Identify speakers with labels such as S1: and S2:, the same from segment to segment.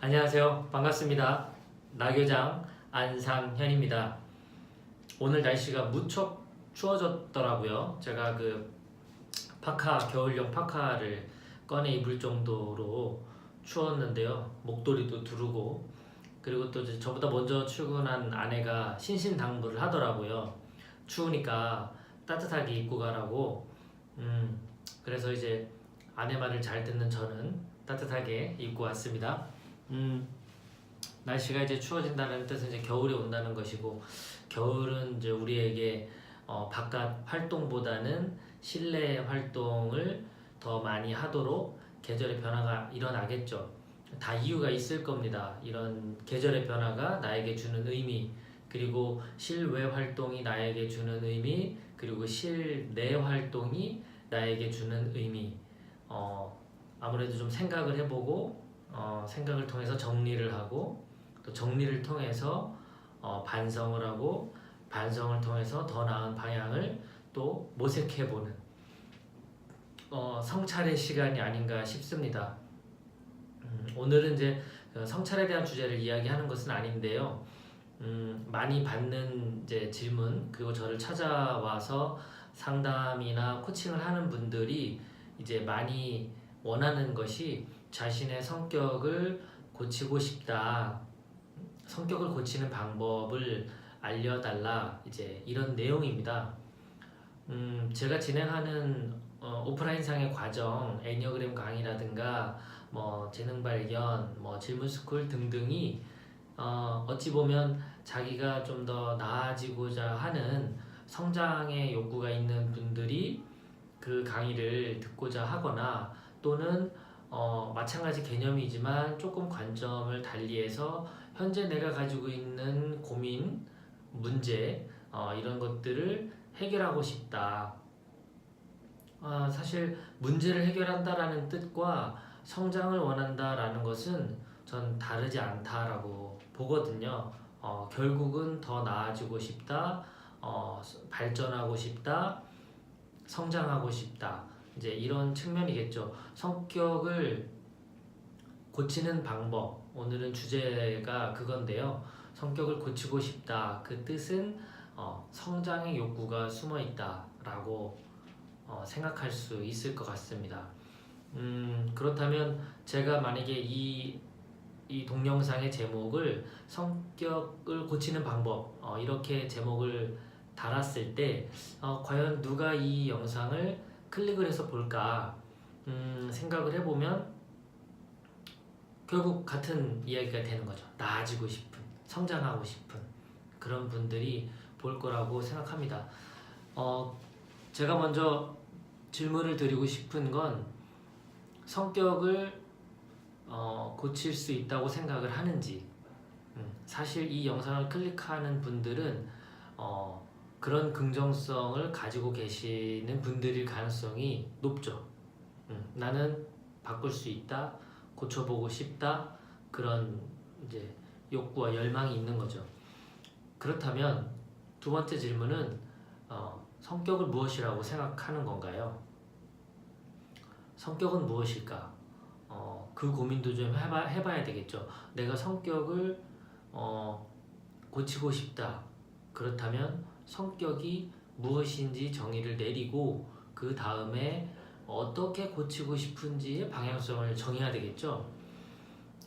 S1: 안녕하세요. 반갑습니다. 나교장 안상현입니다. 오늘 날씨가 무척 추워졌더라고요. 제가 그 파카 겨울용 파카를 꺼내 입을 정도로 추웠는데요. 목도리도 두르고 그리고 또 저보다 먼저 출근한 아내가 신신당부를 하더라고요. 추우니까 따뜻하게 입고 가라고. 음, 그래서 이제 아내 말을 잘 듣는 저는 따뜻하게 입고 왔습니다. 음, 날씨가 이제 추워진다는 뜻은 이제 겨울이 온다는 것이고 겨울은 이제 우리에게 어, 바깥 활동보다는 실내 활동을 더 많이 하도록 계절의 변화가 일어나겠죠. 다 이유가 있을 겁니다. 이런 계절의 변화가 나에게 주는 의미, 그리고 실외 활동이 나에게 주는 의미, 그리고 실내 활동이 나에게 주는 의미. 어, 아무래도 좀 생각을 해보고 어, 생각을 통해서 정리를 하고 또 정리를 통해서 어, 반성을 하고 반성을 통해서 더 나은 방향을 또 모색해보는 어, 성찰의 시간이 아닌가 싶습니다. 음, 오늘은 이제 그 성찰에 대한 주제를 이야기하는 것은 아닌데요. 음, 많이 받는 이제 질문 그리고 저를 찾아와서 상담이나 코칭을 하는 분들이 이제 많이 원하는 것이 자신의 성격을 고치고 싶다. 성격을 고치는 방법을 알려달라. 이제 이런 내용입니다. 음, 제가 진행하는 어, 오프라인상의 과정, 애니어그램 강의라든가 뭐 재능 발견, 뭐 질문 스쿨 등등이 어, 어찌 보면 자기가 좀 더 나아지고자 하는 성장의 욕구가 있는 분들이 그 강의를 듣고자 하거나 또는 어, 마찬가지 개념이지만 조금 관점을 달리해서 현재 내가 가지고 있는 고민, 문제 어, 이런 것들을 해결하고 싶다. 아, 사실 문제를 해결한다라는 뜻과 성장을 원한다라는 것은 전 다르지 않다라고 보거든요. 어, 결국은 더 나아지고 싶다, 어, 발전하고 싶다, 성장하고 싶다. 이제 이런 측면이겠죠. 성격을 고치는 방법. 오늘은 주제가 그건데요. 성격을 고치고 싶다. 그 뜻은 어, 성장의 욕구가 숨어 있다라고 어, 생각할 수 있을 것 같습니다. 음, 그렇다면 제가 만약에 이, 이 동영상의 제목을 성격을 고치는 방법 어, 이렇게 제목을 달았을 때 어, 과연 누가 이 영상을 클릭을 해서 볼까 음, 생각을 해보면 결국 같은 이야기가 되는 거죠. 나아지고 싶은, 성장하고 싶은 그런 분들이 볼 거라고 생각합니다. 어, 제가 먼저 질문을 드리고 싶은 건 성격을 어, 고칠 수 있다고 생각을 하는지 음, 사실 이 영상을 클릭하는 분들은 어, 그런 긍정성을 가지고 계시는 분들일 가능성이 높죠. 음, 나는 바꿀 수 있다, 고쳐보고 싶다 그런 이제 욕구와 열망이 있는 거죠. 그렇다면 두 번째 질문은 어, 성격을 무엇이라고 생각하는 건가요? 성격은 무엇일까? 어, 그 고민도 좀 해봐, 해봐야 되겠죠. 내가 성격을 어, 고치고 싶다. 그렇다면 성격이 무엇인지 정의를 내리고 그 다음에 어떻게 고치고 싶은지의 방향성을 정해야 되겠죠.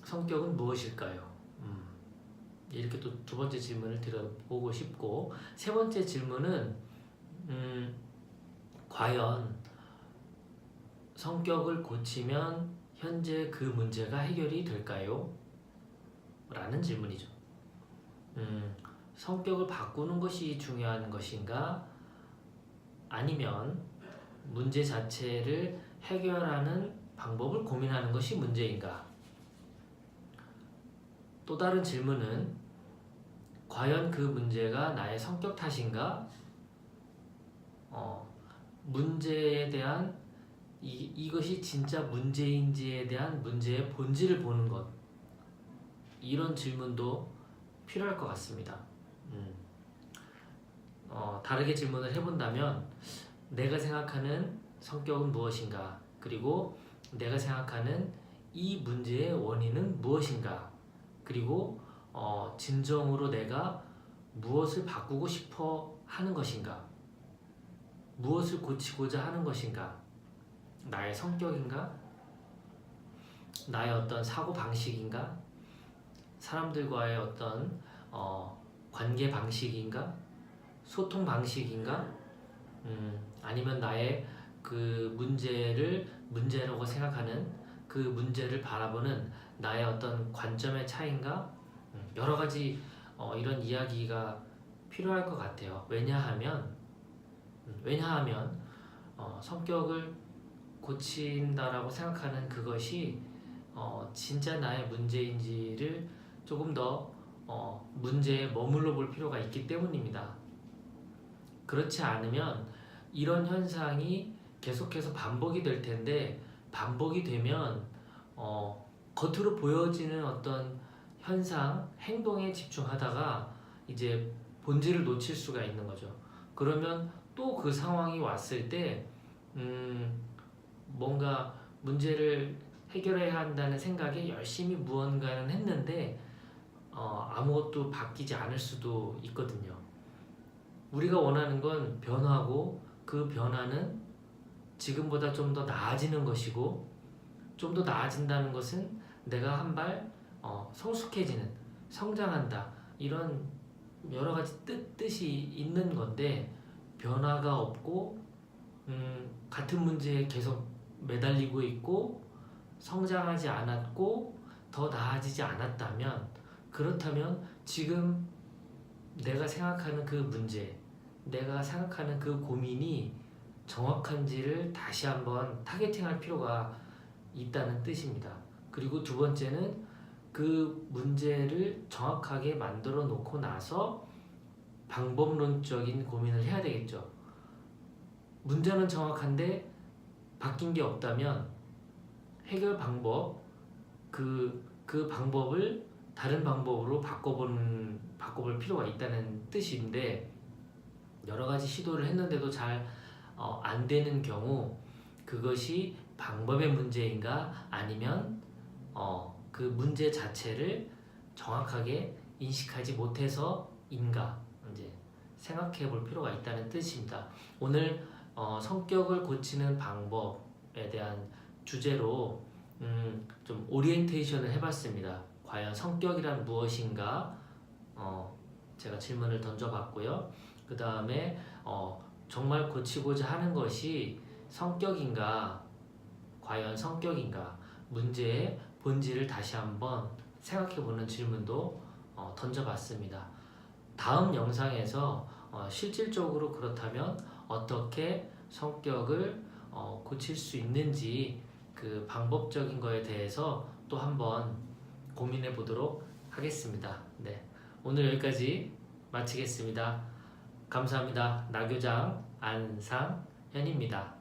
S1: 성격은 무엇일까요? 음, 이렇게 또 두 번째 질문을 들어보고 싶고 세 번째 질문은 음, 과연 성격을 고치면 현재 그 문제가 해결이 될까요? 라는 질문이죠. 음, 성격을 바꾸는 것이 중요한 것인가? 아니면 문제 자체를 해결하는 방법을 고민하는 것이 문제인가? 또 다른 질문은 과연 그 문제가 나의 성격 탓인가? 어, 문제에 대한 이, 이것이 진짜 문제인지에 대한 문제의 본질을 보는 것 이런 질문도 필요할 것 같습니다. 음. 어, 다르게 질문을 해본다면 내가 생각하는 성격은 무엇인가? 그리고 내가 생각하는 이 문제의 원인은 무엇인가? 그리고 어, 진정으로 내가 무엇을 바꾸고 싶어 하는 것인가? 무엇을 고치고자 하는 것인가? 나의 성격인가? 나의 어떤 사고 방식인가? 사람들과의 어떤 어, 관계 방식인가? 소통 방식인가? 음, 아니면 나의 그 문제를 문제라고 생각하는 그 문제를 바라보는 나의 어떤 관점의 차이인가? 음, 여러 가지 어, 이런 이야기가 필요할 것 같아요. 왜냐하면 음, 왜냐하면 어, 성격을 고친다라고 생각하는 그것이 어, 진짜 나의 문제인지를 조금 더 어, 문제에 머물러 볼 필요가 있기 때문입니다. 그렇지 않으면 이런 현상이 계속해서 반복이 될 텐데 반복이 되면 어, 겉으로 보여지는 어떤 현상, 행동에 집중하다가 이제 본질을 놓칠 수가 있는 거죠. 그러면 또 그 상황이 왔을 때 음, 뭔가 문제를 해결해야 한다는 생각에 열심히 무언가는 했는데 어, 아무것도 바뀌지 않을 수도 있거든요. 우리가 원하는 건 변화고 그 변화는 지금보다 좀 더 나아지는 것이고 좀 더 나아진다는 것은 내가 한발 어, 성숙해지는 성장한다 이런 여러 가지 뜻 뜻이 있는 건데 변화가 없고 음, 같은 문제에 계속 매달리고 있고 성장하지 않았고 더 나아지지 않았다면 그렇다면 지금 내가 생각하는 그 문제, 내가 생각하는 그 고민이 정확한지를 다시 한번 타겟팅할 필요가 있다는 뜻입니다. 그리고 두 번째는 그 문제를 정확하게 만들어 놓고 나서 방법론적인 고민을 해야 되겠죠. 문제는 정확한데 바뀐 게 없다면 해결 방법 그, 그 방법을 다른 방법으로 바꿔보는 바꿔볼 필요가 있다는 뜻인데 여러 가지 시도를 했는데도 잘안 되는 경우 그것이 방법의 문제인가 아니면 어, 그 문제 자체를 정확하게 인식하지 못해서 인가 이제 생각해 볼 필요가 있다는 뜻입니다. 오늘 어, 성격을 고치는 방법에 대한 주제로 음, 좀 오리엔테이션을 해봤습니다. 과연 성격이란 무엇인가? 어, 제가 질문을 던져봤고요. 그 다음에 어, 정말 고치고자 하는 것이 성격인가? 과연 성격인가? 문제의 본질을 다시 한번 생각해보는 질문도 어, 던져봤습니다. 다음 영상에서 어, 실질적으로 그렇다면 어떻게 성격을 어, 고칠 수 있는지 그 방법적인 거에 대해서 또 한번 고민해 보도록 하겠습니다. 네. 오늘 여기까지 마치겠습니다. 감사합니다. 나교장 안상현입니다.